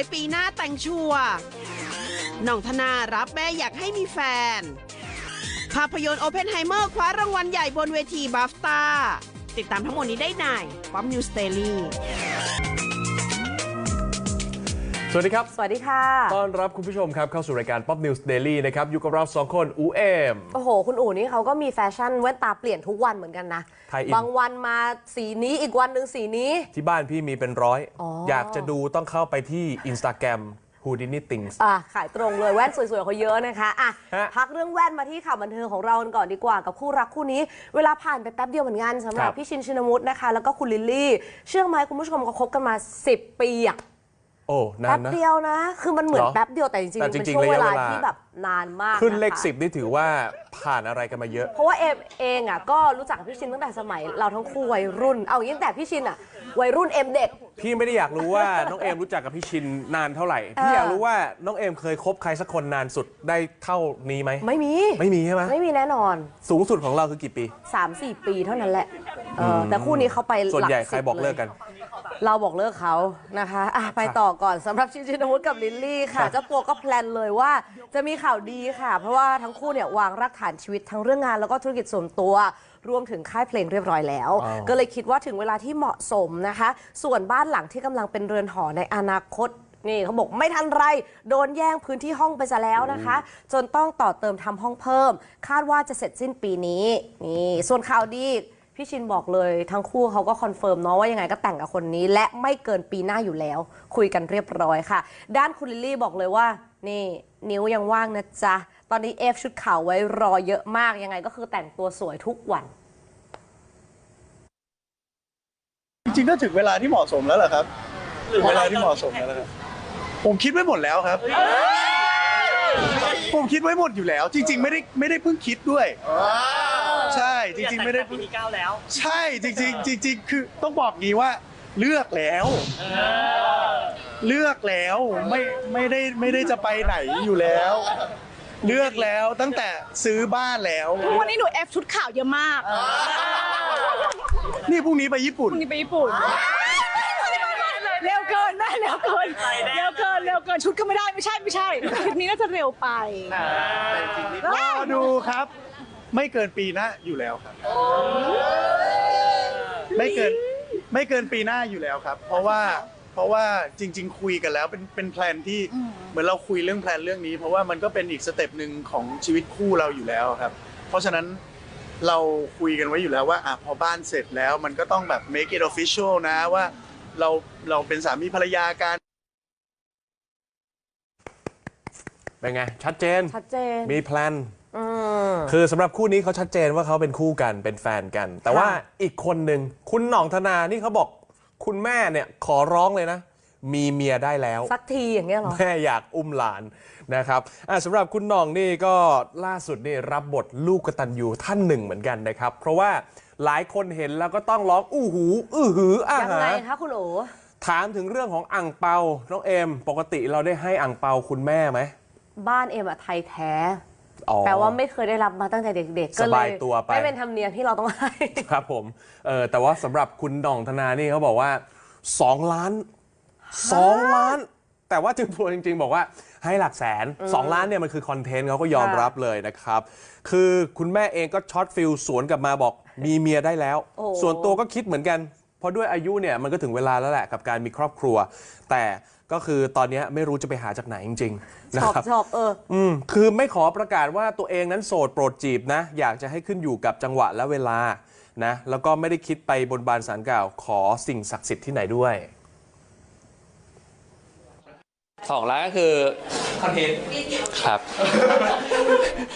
ยปีหน้าแต่งชัวร์น้องธนารับแม่อยากให้มีแฟน ภาพยนตร์โอเพนไฮเมอร์คว้ารางวัลใหญ่บนเวทีบัฟตาติดตามทั้งหมดนี้ได้ในป๊อปนิวสเตอรี่ วัสดีครับ สวัสดีค่ะ ต้อนรับคุณผู้ชมครับเข้าสู่รายการ Pop News Daily นะครับ อยู่กับเราสองคน อูเอม โอ้โห คุณอู๋นี่เขาก็มีแฟชั่นแว่นตาเปลี่ยนทุกวันเหมือนกันนะ ไทยอิน บางวันมาสีนี้อีกวันหนึ่งสีนี้ ที่บ้านพี่มีเป็นร้อย อ๋ออ อยากจะดูต้องเข้าไปที่ Instagram Houdini Things อะขายตรงเลยแว่นสวยๆเขาเยอะนะคะอะฮะพักเรื่องแว่นมาที่ข่าวบันเทิงของเรากันก่อนดีกว่ากับคู่รักคู่นี้ เวลาผ่านไปแป๊บเดียวเหมือนกันสำหรับครับพี่ชินชินวุฒินะคะ แล้วก็คุณลิลลี่ เชื่อไหมคุณผู้ชมเขาคบกันมา 10 ปีอะ โอ้นาแป๊นบนะ เดียวนะ คือมันเหมือนเหรอแป๊บเดียวแต่จริงๆแต่มันเป็นจริงๆช่วงเวลาระยะเวลา ที่แบบนานมากขึ้นเลขะคะ สิบนี่ถือว่าผ่านอะไรกันมาเยอะ เพราะว่าเอมเองอะก็รู้จักกับพี่ชินตั้งแต่สมัยเราทั้งคู่วัยรุ่น เอาอย่างนี้ตั้งแต่พี่ชินอะวัยรุ่นเอ็มเด็ก พี่ไม่ได้อยากรู้ว่า น้องเอมรู้จักกับพี่ชินนานเท่าไหร่ พี่เอออ อยากรู้ว่าน้องเอมเคยคบใครสักคนนานสุดได้เท่านี้ไหมไม่มีไม่มีใช่ไหมไม่มีแน่นอน สูงสุดของเราคือกี่ปี 3-4 ปีเท่านั้นแหละเอออแต่คู่นี้เขาไปส่วนใหญ่ลัใครบอกเลิกกัน เราบอกเลิกเขานะคะอะไปต่อก่อนสำหรับชินชินวุฒิกับลิลลี่ค่ะครับเจ้าตัวก็แพลนเลยว่าจะมีข่าวดีค่ะ เพราะว่าทั้งคู่เนี่ยวางรากฐานชีวิตทั้งเรื่องงานแล้วก็ธุรกิจส่วนตัว รวมถึงค่ายเพลงเรียบร้อยแล้ว อ๋อ ก็เลยคิดว่าถึงเวลาที่เหมาะสมนะคะ ส่วนบ้านหลังที่กำลังเป็นเรือนหอในอนาคต นี่เขาบอกไม่ทันไร โดนแย่งพื้นที่ห้องไปซะแล้วนะคะ จนต้องต่อเติมทำห้องเพิ่ม คาดว่าจะเสร็จสิ้นปีนี้นี่ส่วนข่าวดี พี่ชินบอกเลยทั้งคู่เขาก็คอนเฟิร์มเนาะว่ายังไงก็แต่งกับคนนี้ และไม่เกินปีหน้าอยู่แล้ว คุยกันเรียบร้อยค่ะ ด้านคุณลิลลี่บอกเลยว่า นี่ นิ้วยังว่างนะจ๊ะ ตอนนี้เอฟชุดขาวไว้รอเยอะมากยังไงก็คือแต่งตัวสวยทุกวัน จริงๆก็ถึงเวลาที่เหมาะสมแล้วเหรอครับถึงเวลาที่เหมาะสมแล้วครับผมคิดไว้หมดแล้วครับ ผมคิดไว้หมดอยู่แล้ว จริง ๆ ไม่ได้ไม่ได้เพิ่งคิดด้วยใช่ จริงๆไม่ได้เพิ่งที่เก้าแล้วใช่จริงๆจริงๆคือต้องบอกงี้ว่าเลือกแล้วเลือกแล้วไม่ไม่ได้ไม่ได้จะไปไหนอยู่แล้ว เลือกแล้วตั้งแต่ซื้อบ้านแล้ววันนี้หนูเอฟชุดขาวเยอะมากนี่พรุ่งนี้ไปญี่ปุ่น พรุ่งนี้ไปญี่ปุ่นเร็วเกินแม่เร็วเกินเร็วเกินเร็วเกินชุดก็ไม่ได้ไม่ใช่ไม่ใช่คลิปนี้น่าจะเร็วไปรอดูครับ ไม่เกินปีหน้าอยู่แล้วครับ ไม่เกินไม่เกินปีหน้าอยู่แล้วครับ เพราะว่าเพราะว่าจริง ๆ คุยกันแล้วเป็นเป็นแพลนที่เหมือนเราคุยเรื่องแพลนเรื่องนี้ เพราะว่ามันก็เป็นอีกสเต็ปหนึ่งของชีวิตคู่เราอยู่แล้วครับ เพราะฉะนั้นเราคุยกันไว้อยู่แล้วว่าอะพอบ้านเสร็จแล้วมันก็ต้องแบบ make it official นะว่าเราเราเป็นสามีภรรยากัน เป็นไง ชัดเจน ชัดเจน มีแพลนอืม คือสำหรับคู่นี้เขาชัดเจนว่าเขาเป็นคู่กันเป็นแฟนกัน แต่ว่าค่ะอีกคนหนึ่งคุณหน่องธนานี่เขาบอกคุณแม่เนี่ยขอร้องเลยนะ มีเมียได้แล้ว สักทีอย่างเงี้ยเหรอ แม่อยากอุ้มหลานนะครับอะสำหรับคุณหน่องนี่ก็ล่าสุดนี่รับบทลูกกตัญญูท่านหนึ่งเหมือนกันนะครับ เพราะว่าหลายคนเห็นแล้วก็ต้องร้องอู้หู อื้อหืออายังหาไงคะคุณโอถามถึงเรื่องของอ่งเปาน้องเอม ปกติเราได้ให้อ่งเปาคุณแม่ไหมบ้านเอ็มอะไทยแท้ อ๋อแปลว่าไม่เคยได้รับมาตั้งแต่เด็กๆ ก็เลสบายยตัวไป ไม่เป็นธรรมเนียมที่เราต้องให้ ครับผมเออแต่ว่าสำหรับคุณหน่องธนานี่เขาบอกว่า 2 ล้าน 2 ล้าน แต่ว่าจึงพูดจริง ๆ บอกว่าให้หลักแสน 2 ล้านเนี่ยมันคือคอนเทนต์เขาก็ยอมค่ะรับเลยนะครับ คือคุณแม่เองก็ช็อตฟิลสวนกลับมาบอกมีเมียได้แล้ว โอ้ ส่วนตัวก็คิดเหมือนกัน เพราะด้วยอายุเนี่ยมันก็ถึงเวลาแล้วแหละกับการมีครอบครัว แต่ ก็คือตอนเนี้ยไม่รู้จะไปหาจากไหนจริงๆนะชอบครับชอบเออ อืมคือไม่ขอประกาศว่าตัวเองนั้นโสดโปรดจีบนะ อยากจะให้ขึ้นอยู่กับจังหวะและเวลานะ แล้วก็ไม่ได้คิดไปบนบานสารกล่าวขอสิ่งศักดิ์สิทธิ์ที่ไหนด้วย สองล้านก็คือคอนเทนต์ครับ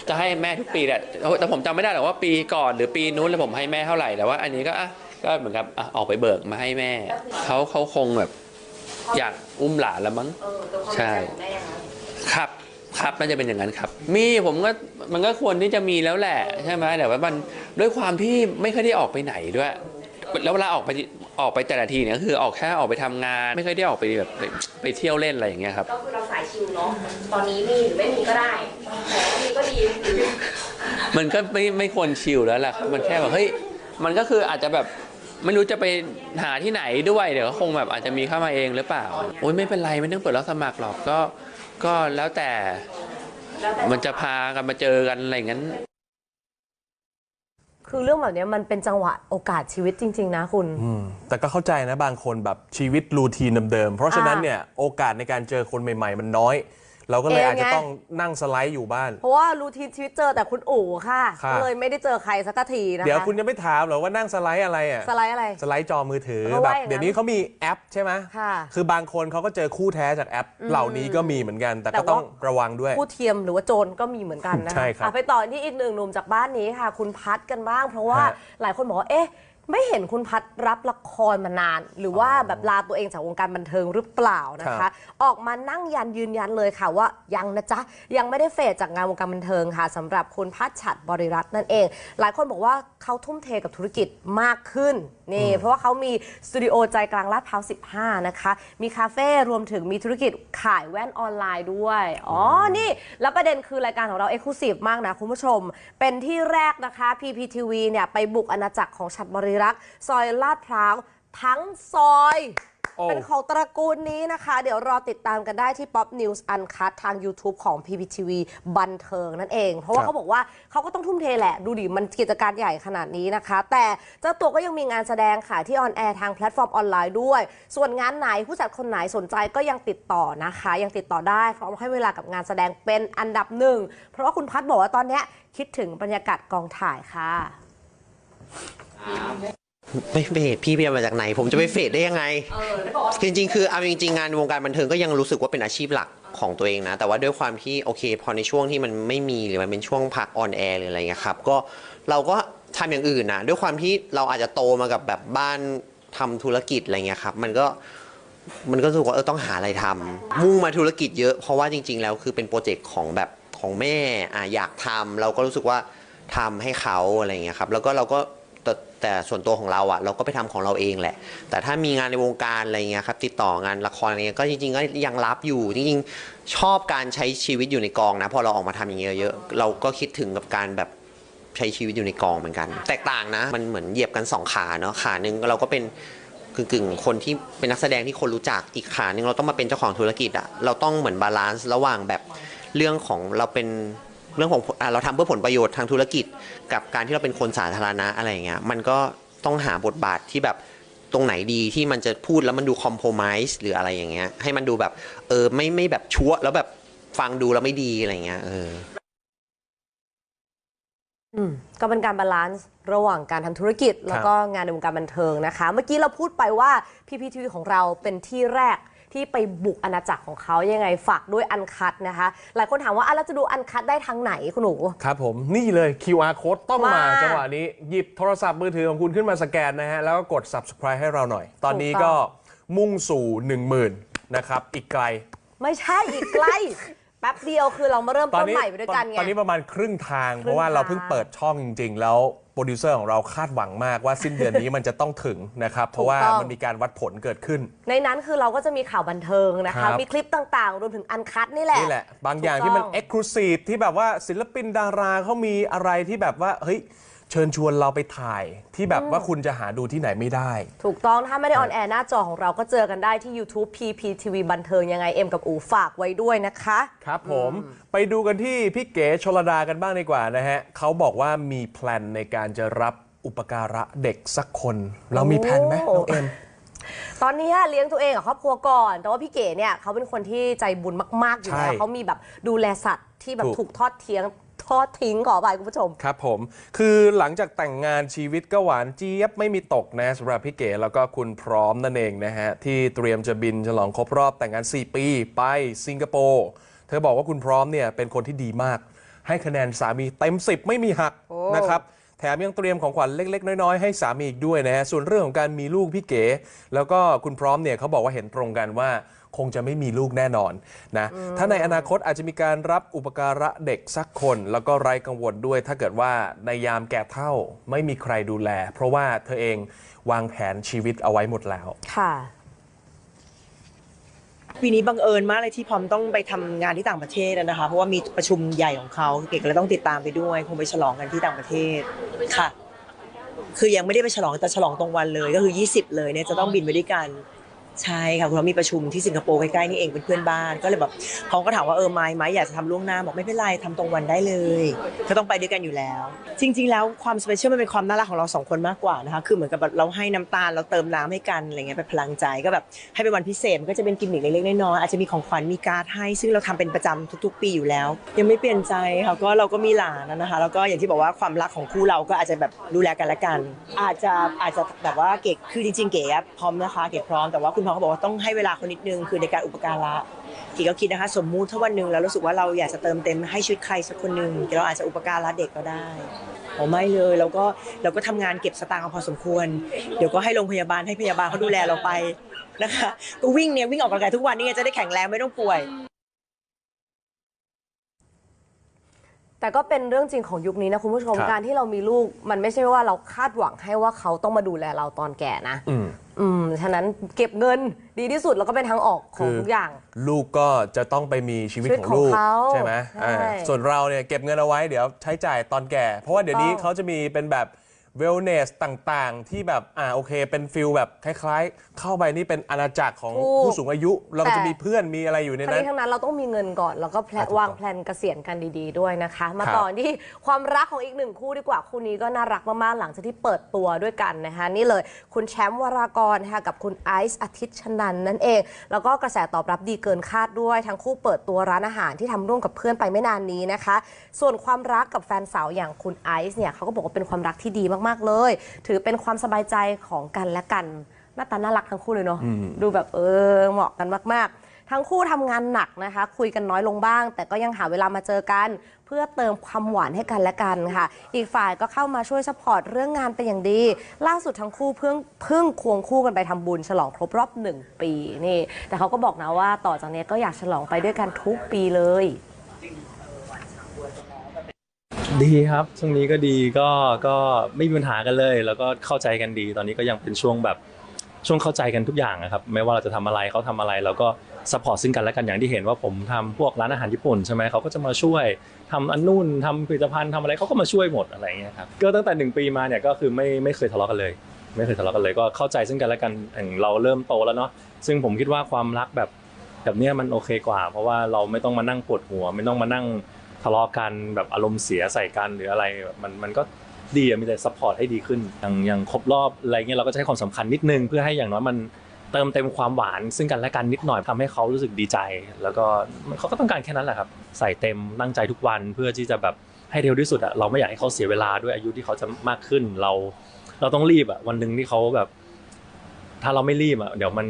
จะให้แม่ทุกปีแหละแต่ผมจำไม่ได้หรอกว่าปีก่อนหรือปีนู้นแล้วผมให้แม่เท่าไหร่แต่ว่า อันนี้ก็อะก็เหมือนกับอะออกไปเบิกมาให้แม่เขาเขาคงแบบ อยากอุ้มหลานแล้วมั้งใช่ครับครับน่าจะเป็นอย่างนั้นครับ มีผมก็มันก็ควรที่จะมีแล้วแหละใช่ไหมแต่ว่ามันด้วยความที่ไม่เคอยได้ออกไปไหนด้วย แล้วเวลาออกไปออกไปแต่ละทีเนี่ยก็คือออกแค่ออกไปทำงาน ไม่เคอยได้ออกไปแบบไปไปเที่ยวเล่นอะไรอย่างเงี้ยครับ ก็คือเราสายชิลเนาะ ตอนนี้มีหรือไม่มีก็ได้แต่ว่ามีก็ดีมันก็ไม่ไม่ควรชิลแล้วล่ะครับมันแค่แบบเฮ้ยมันก็คืออาจจะแบบ ไม่รู้จะไปหาที่ไหนด้วยเดี๋ยวก็คงแบบอาจจะมีเข้ามาเองหรือเปล่าโอ้ยไม่เป็นไรไม่ต้องเปิดรับสมัครหรอกก็ก็แล้วแต่มันจะพากันมาเจอกันอะไรอย่างนั้น คือเรื่องแบบเนี้ยมันเป็นจังหวะโอกาสชีวิตจริง ๆ นะคุณ อืมแต่ก็เข้าใจนะบางคนแบบชีวิตรูทีนเดิมๆ เพราะฉะนั้นอ่าเนี่ยโอกาสในการเจอคนใหม่ ๆ มันน้อย เราก็เลยเองอาจจะไงต้องนั่งสไลด์อยู่บ้าน เพราะว่ารูทีนชีวิตเจอแต่คุณอู๋ค่ะค่ะ ก็เลยไม่ได้เจอใครสักทีนะคะ เดี๋ยวคุณจะไม่ถามเหรอว่านั่งสไลด์อะไรอะ สไลด์อะไร สไลด์จอมือถือเพราะแบว่าบอย่างนั้นเดี๋ยวนี้เขามีแอปใช่ไหมค่ะคือบางคนเขาก็เจอคู่แท้จากแอป เหล่านี้ก็มีเหมือนกัน แต่แต่ก็ว่า ต้องระวังด้วย ผู้เทียมหรือว่าโจรก็มีเหมือนกันนะคะใช่ครับอะไปต่อที่อีกหนึ่งหนุ่มจากบ้านนี้ค่ะ คุณพัดกันบ้าง เพราะว่าฮะ หลายคนบอกว่าเอ๊ะ ไม่เห็นคุณพัดรับละครมานาน หรือว่าแบบลาตัวเองจากวงการบันเทิงหรือเปล่านะครัคะ บ ออกมานั่งยันยืนยันเลยค่ะว่ายังนะจ๊ะ ยังไม่ได้เฟดจากงานวงการบันเทิงค่ะสำหรับคุณพัดฉัดบริรัตน์นั่นเอง หลายคนบอกว่า เขาทุ่มเทกับธุรกิจมากขึ้นนี่เพราะว่าเขามีสตูดิโอใจกลางลาดพร้าว 15 นะคะ มีคาเฟ่รวมถึงมีธุรกิจขายแว่นออนไลน์ด้วย อ๋อ นี่ แล้วประเด็นคือรายการของเราเอกลูซีฟมากนะ คุณผู้ชม เป็นที่แรกนะคะ PPTV เนี่ย ไปบุกอาณาจักรของฉัดบริรักษ์ ซอยลาดพร้าว ทั้งซอยโอ้ เป็นของตระกูลนี้นะคะ เดี๋ยวรอติดตามกันได้ที่ Pop News Uncut ทาง YouTube ของ PPTV บันเทิงนั่นเอง เพราะว่าครับเขาบอกว่าเขาก็ต้องทุ่มเทแหละ ดูดิ มันกิจการใหญ่ขนาดนี้นะคะ แต่เจ้าตัวก็ยังมีงานแสดงค่ะที่ออนแอร์ทางแพลตฟอร์มออนไลน์ด้วย ส่วนงานไหนผู้จัดคนไหนสนใจก็ยังติดต่อนะคะ ยังติดต่อได้พร้อมให้เวลากับงานแสดงเป็นอันดับหนึ่งเพราะว่าคุณพัดบอกว่าตอนเนี้ยคิดถึงบรรยากาศกองถ่ายค่ะ ไม่เฟดพี่เบียร์มาจากไหน ผมจะไปเฟดได้ยังไงจริงๆ คือเอาจริงๆ งานวงการบันเทิงก็ยังรู้สึกว่าเป็นอาชีพหลักของตัวเองนะ แต่ว่าด้วยความที่โอเค พอในช่วงที่มันไม่มีหรือมันเป็นช่วงพักออนแอร์หรืออะไรเงี้ยครับ ก็เราก็ทำอย่างอื่นนะด้วยความที่เราอาจจะโตมากับแบบบ้านทำธุรกิจอะไรเงี้ยครับ มันก็มันก็รู้สึกว่าเออต้องหาอะไรทำมุ่งมาธุรกิจเยอะ เพราะว่าจริง ๆ แล้วคือเป็นโปรเจกต์ของแบบของแม่อะอยากทำเราก็รู้สึกว่าทำให้เขาอะไรเงี้ยครับ แล้วก็เราก็ แต่ส่วนตัวของเราอะเราก็ไปทำของเราเองแหละ แต่ถ้ามีงานในวงการอะไรเงี้ยครับติดต่องานละครอะไรเงี้ยก็จริงๆก็ยังรับอยู่จริงๆชอบการใช้ชีวิตอยู่ในกองนะพอเราออกมาทำอย่างเงี้ยเยอะเราก็คิดถึงกับการแบบใช้ชีวิตอยู่ในกองเหมือนกัน แตกต่างนะ มันเหมือนเหยียบกันสองขาเนาะขาหนึ่งเราก็เป็นกึ่งกึ่งๆคนที่เป็นนักแสดงที่คนรู้จักอีกขาหนึ่งเราต้องมาเป็นเจ้าของธุรกิจอะเราต้องเหมือนบาลานซ์ระหว่างแบบเรื่องของเราเป็น เรื่องของอเราทำเพื่อผลประโยชน์ทางธุรกิจ กับการที่เราเป็นคนสาธารณะอะไรอย่างเงี้ยมันก็ต้องหาบทบาทที่แบบตรงไหนดีที่มันจะพูดแล้วมันดูคอมโพม i s e หรืออะไรอย่างเงี้ยให้มันดูแบบเออไม่ไม่แบบชั่วแล้วแบบฟังดูแล้วไม่ดีอะไรเงี้ยเอออืมก็เป็นการบาลานซ์ระหว่างการทำธุรกิจ แล้วก็งานในวงการบันเทิงนะคะ เมื่อกี้เราพูดไปว่า PPTV ของเราเป็นที่แรก ที่ไปบุกอาณาจักรของเขายังไงฝากด้วยอันคัดนะคะ หลายคนถามว่าอะแล้วจะดูอันคัดได้ทางไหนคุณหนู ครับผมนี่เลย QR code ต้องมามาจังหวะนี้ หยิบโทรศัพท์มือถือของคุณขึ้นมาสแกนนะฮะ แล้วก็กด subscribe ให้เราหน่อย ตอนนี้ถูกต้ก็องมุ่งสู่ 10,000นะครับอีกไกล ไม่ใช่อีกใกล้ แป๊บเดียวคือเรามาเริ่มตอนต้นนี้ใหม่ไปด้วยกันไง ตอนนี้ประมาณครึ่งทางครึ่งเพราะว่าเราเพิ่งทางเปิดช่องจริง ๆ แล้ว โปรดิวเซอร์ของเราคาดหวังมากว่าสิ้นเดือนนี้มันจะต้องถึงนะครับ เพราะว่าถูกต้องมันมีการวัดผลเกิดขึ้น ในนั้นคือเราก็จะมีข่าวบันเทิงนะครัคะ บ มีคลิปต่างๆ รวมถึงอันคัดนี่แหละ นี่แหละ บางอย่างถูกที่มันต้อง เอ็กซ์คลูซีฟที่แบบว่าศิลปินดาราเขามีอะไรที่แบบว่า เฮ้ย เชิญชวนเราไปถ่ายที่แบบว่าคุณจะหาดูที่ไหนไม่ได้ ถูกต้องถ้าไม่ได้ออนแอร์หน้าจอของเราก็เจอกันได้ที่ YouTube PPTV บันเทิงยังไงเอ็มกับอูฝากไว้ด้วยนะคะ ครับผมไปดูกันที่พี่เก๋ชลดากันบ้างดีกว่านะฮะเขาบอกว่ามีแพลนในการจะรับอุปการะเด็กสักคน เรามีแพลนไหมน้องเอ็มตอนนี้เลี้ยงตัวเองกับครอบครัวก่อน แต่ว่าพี่เก๋เนี่ยเขาเป็นคนที่ใจบุญมากๆอยู่แล้วใช่เขามีแบบดูแลสัตว์ที่แบบถูกถูกทอดเทียง ทอดทิ้งขอไปคุณผู้ชม ครับผม คือหลังจากแต่งงานชีวิตก็หวานเจี๊ยบไม่มีตกนะสำหรับพี่เก๋แล้วก็คุณพร้อมนั่นเองนะฮะ ที่เตรียมจะบินฉลองครบรอบแต่งงาน 4 ปีไปสิงคโปร์เธอบอกว่าคุณพร้อมเนี่ยเป็นคนที่ดีมาก ให้คะแนนสามีเต็ม 10 ไม่มีหักนะครับ แถมยังเตรียมของขวัญเล็ก ๆ น้อย ๆ ให้สามีอีกด้วยนะฮะ ส่วนเรื่องของการมีลูกพี่เก๋ แล้วก็คุณพร้อมเนี่ยเขาบอกว่าเห็นตรงกันว่าคงจะไม่มีลูกแน่นอนนะ ถ้าในอนาคตอาจจะมีการรับอุปการะเด็กสักคน แล้วก็ไร้กังวลด้วย ถ้าเกิดว่าในยามแก่เท่าไม่มีใครดูแล เพราะว่าเธอเองวางแผนชีวิตเอาไว้หมดแล้ว ค่ะ ปีนี้บังเอิญมากเลยที่พร้อมต้องไปทำงานที่ต่างประเทศอะนะคะ เพราะว่ามีประชุมใหญ่ของเขาเก๋ก็เลยต้องติดตามไปด้วย คงไปฉลองกันที่ต่างประเทศค่ะ คือยังไม่ได้ไปฉลองแต่ฉลองตรงวันเลยก็คือ 20 เลยเนี่ยจะต้องบินไปด้วยกัน ใช่ค่ะเพรามีประชุมที่สิงคโปร์ใกล้ๆนี่เองเป็นเพื่อนบ้านก็เลยแบบเขาก็ถามว่าเออไม้ไหมอยากจะทำล่วงหน้าบอกไม่เป็นไรทำตรงวันได้เลยก็ต้องไปด้วยกันอยู่แล้ว จริง ๆ แล้วความสเปเชียลมันเป็นความน่ารักของเราสองคนมากกว่านะคะคือเหมือนกับแบบเราให้น้ำตาลเราเติมน้ำให้กันอะไรเงี้ยเป็นพลังใจก็แบบให้เป็นวันพิเศษมันก็จะเป็นกิมมิคเล็กๆน้อยๆอาจจะมีของขวัญมีการ์ดให้ ซึ่งเราทำเป็นประจำทุก ๆ ปีอยู่แล้ว ยังไม่เปลี่ยนใจค่ะก็เราก็มีหลานนะคะ แล้วก็อย่างที่บอกว่าความรักของคู่เราก็อาจจะแบบดูแลกันและกัน อาจจะอาจจะแบบว่าเก๋คือจริงๆเก๋อะพร้อมนะคะเก๋พร้อมแต่ว่าคุณพ่อเขาบอกว่าต้องให้เวลาคนนิดนึงคือในการอุปการะเก๋ก็คิดนะคะ สมมุติถ้าวันหนึ่งเรารู้สึกว่าเราอยากจะเติมเต็มให้ชีวิตใครสักคนหนึ่งเราอาจจะอุปการะเด็กก็ได้โอ้ไม่เลยเราก็เราก็ทำงานเก็บสตางค์มาพอสมควร เดี๋ยวก็ให้โรงพยาบาลให้พยาบาลเขาดูแลเราไปนะคะก็วิ่งเนี่ยวิ่งออกกำลังกายทุกวันนี่ไงจะได้แข็งแรงไม่ต้องป่วยแต่ก็เป็นเรื่องจริงของยุคนี้นะคุณผู้ชมครับการที่เรามีลูก มันไม่ใช่ว่าเราคาดหวังให้ว่าเขาต้องมาดูแลเราตอนแก่นะ อืมอืมฉะนั้นเก็บเงินดีที่สุดแล้วก็เป็นทางออกของทุกอย่าง ลูกก็จะต้องไปมีชีวิตชีวิตของลูกของเขาใช่ไหมใช่อ่าส่วนเราเนี่ยเก็บเงินเอาไว้เดี๋ยวใช้จ่ายตอนแก่ เพราะว่าเดี๋ยวนี้ถูกต้อง เขาจะมีเป็นแบบ เวลเนสต่างๆ ที่แบบอ่าโอเคเป็นฟิลแบบคล้ายๆ เข้าไปนี่เป็นอาณาจักรของผู้สูงอายุ เราก็จะมีเพื่อนมีอะไรอยู่ในทั้งนั้น นี้ทั้งนั้นเราต้องมีเงินก่อนแล้วก็แพลนอะถูกต้องวางแพลนเกษียณกันดีๆด้วยนะคะ มาครับต่อที่ความรักของอีกหนึ่งคู่ดีกว่าคู่นี้ก็น่ารักมากๆหลังจากที่เปิดตัวด้วยกันนะคะนี่เลยคุณแชมป์วรากรนะคะกับคุณไอซ์อาทิตย์ชนันนั่นเอง แล้วก็กระแสตอบรับดีเกินคาดด้วย ทั้งคู่เปิดตัวร้านอาหารที่ทำร่วมกับเพื่อนไปไม่นานนี้นะคะ ส่วนความรักกับแฟนสาวอย่างคุณไอซ์เนี่ยเขาก็บอกว่าเป็นความรักที่ดีมาก ๆ เลย ถือเป็นความสบายใจของกันและกัน หน้าตาน่ารักทั้งคู่เลยเนาะดูแบบเออเหมาะกันมาก ๆทั้งคู่ทำงานหนักนะคะ คุยกันน้อยลงบ้าง แต่ก็ยังหาเวลามาเจอกัน เพื่อเติมความหวานให้กันและกันค่ะ อีกฝ่ายก็เข้ามาช่วยสปอร์ตเรื่องงานเป็นอย่างดี ล่าสุดทั้งคู่เพิ่งเพิ่งควงคู่กันไปทำบุญ ฉลองครบรอบหนึ่งปีนี่ แต่เขาก็บอกนะว่าต่อจากนี้ก็อยากฉลองไปด้วยกันทุกปีเลย ดีครับ ช่วงนี้ก็ดีก็ก็ไม่มีปัญหากันเลย แล้วก็เข้าใจกันดี ตอนนี้ก็ยังเป็นช่วงแบบช่วงเข้าใจกันทุกอย่างนะครับ ไม่ว่าเราจะทำอะไรเขาทำอะไรเราก็สปอร์ตซึ่งกันและกันอย่างที่เห็นว่าผมทำพวกร้านอาหารญี่ปุ่นใช่ไหมเขาก็จะมาช่วยทำอันนู่นทำผลิตภัณฑ์ทำอะไรเขาก็มาช่วยหมดอะไรเงี้ยครับก็ตั้งแต่หนึ่งปีมาเนี่ยก็คือไม่ไม่เคยทะเลาะกันเลย ไม่เคยทะเลาะกันเลยก็เข้าใจซึ่งกันและกันอย่างเราเริ่มโตแล้วเนาะซึ่งผมคิดว่าความรักแบบแบบเนี้ยมันโอเคกว่า เพราะว่าเราไม่ต้องมานั่งปวดหัว ไม่ต้องมานั่ง ทะเลาะกันแบบอารมณ์เสียใส่กันหรืออะไรแบบมันมันก็ดีอะมีแต่ซัพพอร์ตให้ดีขึ้นอย่างอย่างครบรอบอะไรเงี้ยเราก็จะให้ความสำคัญนิดนึง เพื่อให้อย่างน้อยมันเติมเต็มความหวานซึ่งกันและกันนิดหน่อยทำให้เขารู้สึกดีใจ แล้วก็เขาก็ต้องการแค่นั้นแหละครับ ใส่เต็มตั้งใจทุกวันเพื่อที่จะแบบให้เร็วที่สุดอะเราไม่อยากให้เขาเสียเวลาด้วยอายุที่เขาจะมากขึ้นเรา เราต้องรีบอะวันหนึ่งที่เขาแบบ ถ้าเราไม่รีบอะเดี๋ยวมัน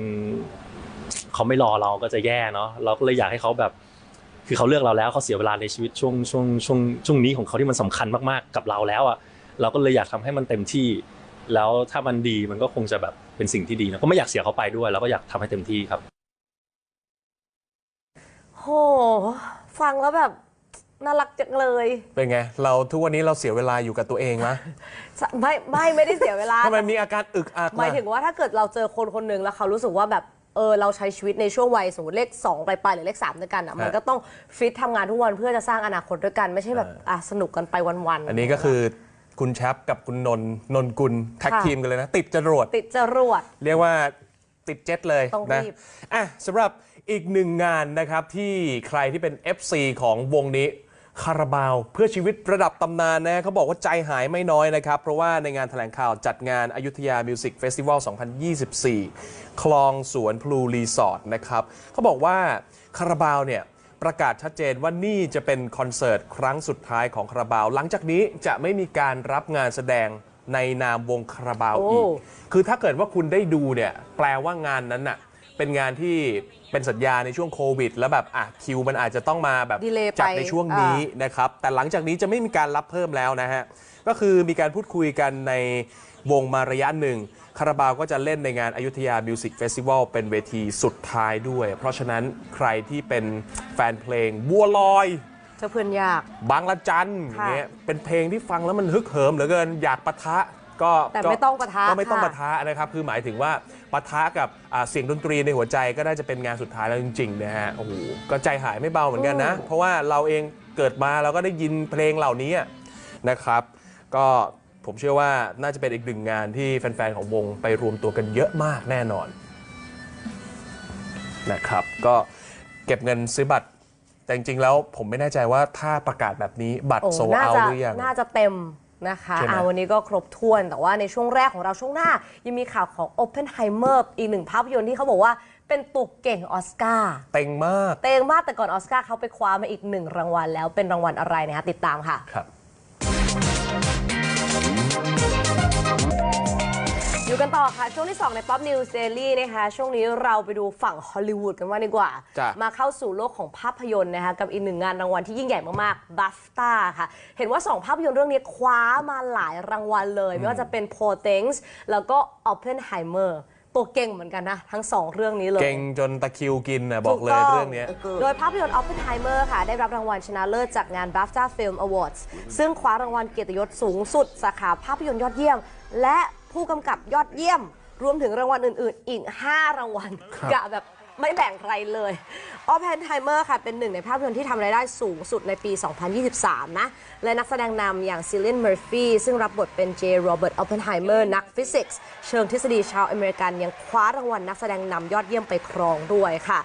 เขาไม่รอเราก็จะแย่เนาะเราก็เลยอยากให้เขาแบบ คือเขาเลือกเราแล้วเขาเสียเวลาในชีวิตช่วงช่วงช่วงช่วงนี้ของเขาที่มันสำคัญมากๆกับเราแล้วอะเราก็เลยอยากทำให้มันเต็มที่ แล้วถ้ามันดีมันก็คงจะแบบเป็นสิ่งที่ดีนะก็ไม่อยากเสียเขาไปด้วย แล้วก็อยากทำให้เต็มที่ครับโหฟังแล้วแบบน่ารักจังเลย เป็นไง เราทุกวันนี้เราเสียเวลาอยู่กับตัวเองไหมไม่ไม่ไม่ได้เสียเวลาทำไมมีอาการอึกอักหมายล่ะถึงว่าถ้าเกิดเราเจอคนคนหนึ่งแล้วเขารู้สึกว่าแบบ เออเราใช้ชีวิตในช่วงวัยสมมติเลข2ไปลายๆหรือเลข3ด้วยกันอะมันก็ต้องฟิตทำงานทุกวันเพื่อจะสร้างอนาคตด้วยกันไม่ใช่แบบอะสนุกกันไปวันๆ อันนี้ก็คือคุณแชปกับคุณนนท์นนกุลแท็กค่ะ ทีมกันเลยนะ ติดจรวด ติดจรวด เรียกว่าติดเจ็ตเลยต้องนะรีบ อะสำหรับอีกหนึ่งงานนะครับที่ใครที่เป็น FC ของวงนี้ คาราบาวเพื่อชีวิตระดับตำนานนะเขาบอกว่าใจหายไม่น้อยนะครับ เพราะว่าในงานแถลงข่าวจัดงานอายุทยามิวสิกเฟสติวัล 2024 คลองสวนพลูรีสอร์ทนะครับเขาบอกว่าคาราบาวเนี่ยประกาศชัดเจนว่านี่จะเป็นคอนเสิร์ตครั้งสุดท้ายของคาราบาว หลังจากนี้จะไม่มีการรับงานแสดงในนามวงคาราบาวอีกโอ้คือถ้าเกิดว่าคุณได้ดูเนี่ยแปลว่างานนั้นน่ะ เป็นงานที่เป็นสัญญาในช่วงโควิด แล้วแบบอะคิวมันอาจจะต้องมาแบบ Delay ไปจัดในช่วงนี้นะครับ แต่หลังจากนี้จะไม่มีการรับเพิ่มแล้วนะฮะ ก็คือมีการพูดคุยกันในวงมาระยะหนึ่งคาราบาวก็จะเล่นในงานอายุทยามิวสิกเฟสติวัลเป็นเวทีสุดท้ายด้วย เพราะฉะนั้นใครที่เป็นแฟนเพลงบัวลอย เจ้าเพื่อนยาก บางละจันอย่างเงี้ยเป็นเพลงที่ฟังแล้วมันฮึกเหิมเหลือเกินอยากปะทะ ก็แต่ก็ไม่ต้องปะทะก็ไม่ต้องค่ะ ปะทะนะครับ คือหมายถึงว่าปะทะกับอ่าเสียงดนตรีในหัวใจก็น่าจะเป็นงานสุดท้ายแล้วจริงๆนะฮะโอ้โหก็ใจหายไม่เบาเหมือนกันนะ เพราะว่าเราเองเกิดมาเราก็ได้ยินเพลงเหล่านี้นะครับ ก็ผมเชื่อว่าน่าจะเป็นอีกหนึ่งงานที่แฟนๆของวงไปรวมตัวกันเยอะมากแน่นอน นะครับก็เก็บเงินซื้อบัตร แต่จริงๆแล้วผมไม่แน่ใจว่าถ้าประกาศแบบนี้บัตรโอ้โซน่าเอาจะหรือยัง น่าจะเต็ม นะคะใช่ไหม อ่าวันนี้ก็ครบถ้วนแต่ว่าในช่วงแรกของเราช่วงหน้า ยังมีข่าวของ Oppenheimer อีกหนึ่งภาพยนตร์ที่เขาบอกว่าเป็นตุกเก่งออสการ์เต็งมากเตงมากแต่ก่อนออสการ์เขาไปคว้ามาอีกหนึ่งรางวัลแล้วเป็นรางวัลอะไรนะคะติดตามค่ะ ครับ อยู่กันต่อค่ะ ช่วงที่ 2 ใน Pop News Daily นะคะ ช่วงนี้เราไปดูฝั่งฮอลลีวูดกันว่างดีกว่าจ้ะมาเข้าสู่โลกของภาพยนตร์นะคะ กับอีกหนึ่งงานรางวัลที่ยิ่งใหญ่มากๆ BAFTA ค่ะ เห็นว่า 2 ภาพยนตร์เรื่องนี้คว้ามาหลายรางวัลเลย ไม่ว่าจะเป็น Poor Things แล้วก็ Oppenheimer ตัวเก่งเหมือนกันนะ ทั้ง2เรื่องนี้เลย เก่งจนตะคริวกินนะบอกเลยถูต้เรื่องเนี้ยโดยภาพยนตร์ Oppenheimer ค่ะ ได้รับรางวัลชนะเลิศจากงาน BAFTA Film Awards ซึ่งคว้ารางวัลเกียรติยศสูงสุด สาขาภาพยนตร์ยอดเยี่ยม และ ผู้กำกับยอดเยี่ยม รวมถึงรางวัลอื่น ๆ อีก 5 รางวัลครับ กะแบบไม่แบ่งใครเลย Oppenheimer ค่ะ เป็นหนึ่งในภาพยนตร์ที่ทำรายได้สูงสุดในปี 2023 นะ และนักแสดงนำอย่างซิล l ยนเมอร์ฟีซึ่งรับบทเป็นเจโรเบิร์ตออปเพนไฮเมอร์นักฟิสิกส์เชิงทฤษฎีชาวอเมริกันยังคว้ารางวัลนักแสดงนำยอดเยี่ยมไปครองด้วยค่ะ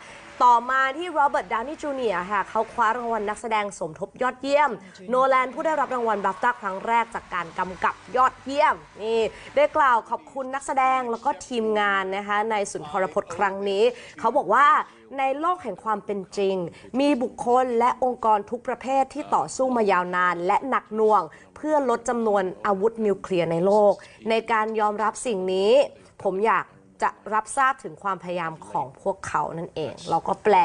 ต่อมาที่โรเบิร์ต ดาวนี่จูเนียร์ค่ะเขาคว้ารางวัลนักแสดงสมทบยอดเยี่ยม โนแลนผู้ได้รับรางวัลบัฟต้าครั้งแรกจากการกำกับยอดเยี่ยมนี่ได้กล่าวขอบคุณนักแสดงแล้วก็ทีมงานนะคะในสุนทรพจน์ครั้งนี้ เขาบอกว่าในโลกแห่งความเป็นจริง มีบุคคลและองค์กรทุกประเภทที่ต่อสู้มายาวนาน และหนักหน่วง เพื่อลดจำนวนอาวุธนิวเคลียร์ในโลก ในการยอมรับสิ่งนี้ ผมอยาก จะรับทราบถึงความพยายามของพวกเขานั่นเอง เราก็แปล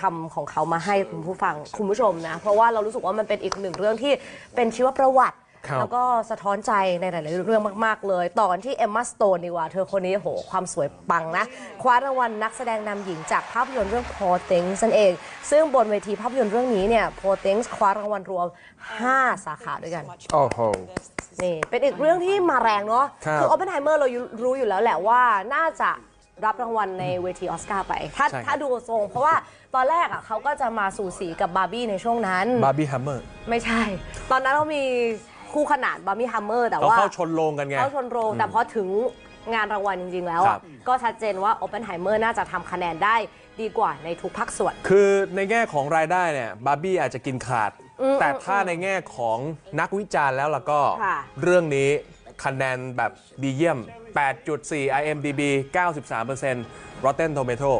คำของเขามาให้คุณผู้ฟังคุณผู้ชมนะ เพราะว่าเรารู้สึกว่ามันเป็นอีกหนึ่งเรื่องที่เป็นชีวประวัติ ครับ แล้วก็สะท้อนใจในหลายๆเรื่องมาก ๆ เลย ต่อกันที่เอมมาสโตนดีกว่า เธอคนนี้โห ความสวยปังนะ คว้ารางวัลนักแสดงนำหญิงจากภาพยนตร์เรื่อง Poor Things นั่นเอง ซึ่งบนเวทีภาพยนตร์เรื่องนี้เนี่ย Poor Things คว้ารางวัลรวม 5 สาขาด้วยกัน โอ้โห นี่เป็นอีกเรื่องที่มาแรงเนาะครับอ Oppenheimer เรารู้อยู่แล้วแหละว่าน่าจะรับรางวัลในเวทีออสการ์ไป ถ้าใช่ครับ ถ้าดูทรง เพราะว่าตอนแรกอะเขาก็จะมาสู่สีกับบาร์บี้ในช่วงนั้น บาร์บี้ฮัมเมอร์ไม่ใช่ ตอนนั้นเรามีคู่ขนานบาร์บี้ฮัมเมอร์แต่เขาว่า เข้าชนโรงกันไง เข้าชนโรงแต่พอถึงงานรางวัลจริง ๆ แล้วครัอะบ ก็ชัดเจนว่า Oppenheimer น่าจะทำคะแนนได้ดีกว่าในทุกภาคส่วน คือในแง่ของรายได้เนี่ยบาร์บี้อาจจะกินขาด อืมแต่ถ้าในแง่ของนักวิจารณ์แล้วล่ะก็ ค่ะ เรื่องนี้คะแนนแบบดีเยี่ยม 8.4 IMDb 93% Rotten Tomato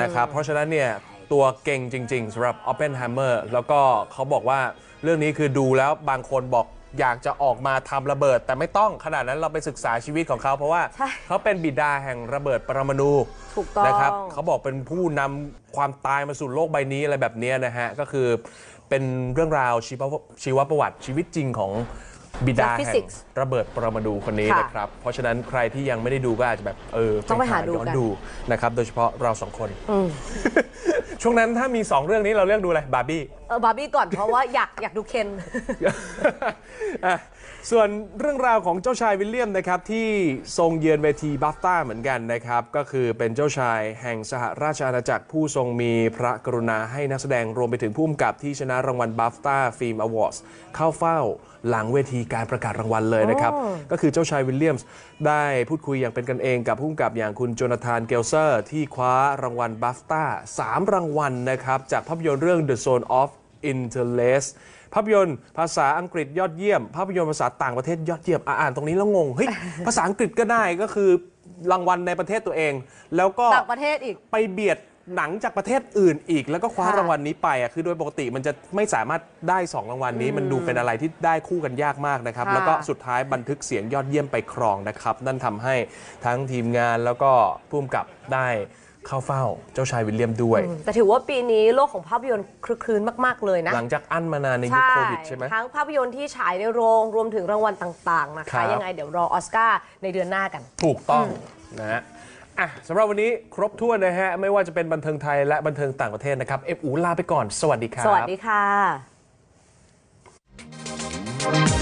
นะครับ เพราะฉะนั้นเนี่ยตัวเก่งจริง ๆสำหรับ Oppenheimer แล้วก็เขาบอกว่าเรื่องนี้คือดูแล้วบางคนบอกอยากจะออกมาทำระเบิด แต่ไม่ต้องขนาดนั้นเราไปศึกษาชีวิตของเขา เพราะว่าใช่เขาเป็นบิดาแห่งระเบิดปรมาณูถูกต้อง นะครับ เขาบอกเป็นผู้นำความตายมาสู่โลกใบนี้อะไรแบบเนี้ยนะฮะ ก็คือ เป็นเรื่องราวชีวประชีวประวัติชีวิตจริงของบิดานักแห่ง physics ระเบิดปรมาณูคนนี้ค่ะนะครับ เพราะฉะนั้นใครที่ยังไม่ได้ดูก็อาจจะแบบเออต้องไปหาดูย้อนกัน ดูนะครับ โดยเฉพาะเราสองคนอืมช่วงนั้นถ้ามี 2 เรื่องนี้เราเลือกดูอะไรบาร์บี้ เออบาร์บี้ก่อนเพราะว่าอยากอยากดูเคน อะ ส่วนเรื่องราวของเจ้าชายวิลเลียมนะครับที่ทรงเยือนเวทีบัฟต้าเหมือนกันนะครับ ก็คือเป็นเจ้าชายแห่งสหราชอาณาจักรผู้ทรงมีพระกรุณาให้นักแสดงรวมไปถึงผู้กำกับที่ชนะรางวัลบัฟต้าฟิล์มอวอร์ดเข้าเฝ้าหลังเวทีการประกาศรางวัลเลยนะครับ ก็คือเจ้าชายวิลเลียมส์ได้พูดคุยอย่างเป็นกันเองกับผู้กำกับอย่างคุณโจนาธานเกลเซอร์ ที่คว้ารางวัลบัฟต้า3รางวัลนะครับจากภาพยนตร์เรื่อง The Zone of Interlace ภาพยนตร์ ภาษาอังกฤษยอดเยี่ยม ภาพยนตร์ภาษาต่างประเทศยอดเยี่ยมอะอ่านตรงนี้แล้วงงเฮ้ยภาษาอังกฤษก็ได้ก็คือรางวัลในประเทศตัวเอง แล้วก็ต่างประเทศอีก ไปเบียดหนังจากประเทศอื่นอีก แล้วก็คว้าค่ะ รางวัลนี้ไปอะคือโดยปกติมันจะไม่สามารถได้2รางวัลนี้ มันดูเป็นอะไรที่ได้คู่กันยากมากนะครับ ค่ะ แล้วก็สุดท้ายบันทึกเสียงยอดเยี่ยมไปครองนะครับ นั่นทำให้ทั้งทีมงานแล้วก็ผู้กำกับได้ เข้าเฝ้าเจ้าชายวิลเลียมด้วย แต่ถือว่าปีนี้โลกของภาพยนตร์คลึกคลื้นมาก ๆ เลยนะ หลังจากอั้นมานานในยุคโควิดใช่ไหมทั้งภาพยนตร์ที่ฉายในโรงรวมถึงรางวัลต่าง ๆ นะครัคะบยังไงเดี๋ยวรอออสการ์ในเดือนหน้ากัน ถูกต้องนะฮะอะสำหรับวันนี้ครบถ้วนนะฮะ ไม่ว่าจะเป็นบันเทิงไทยและบันเทิงต่างประเทศนะครับ เอฟอูลาไปก่อน สวัสดีครับ สวัสดีค่ะ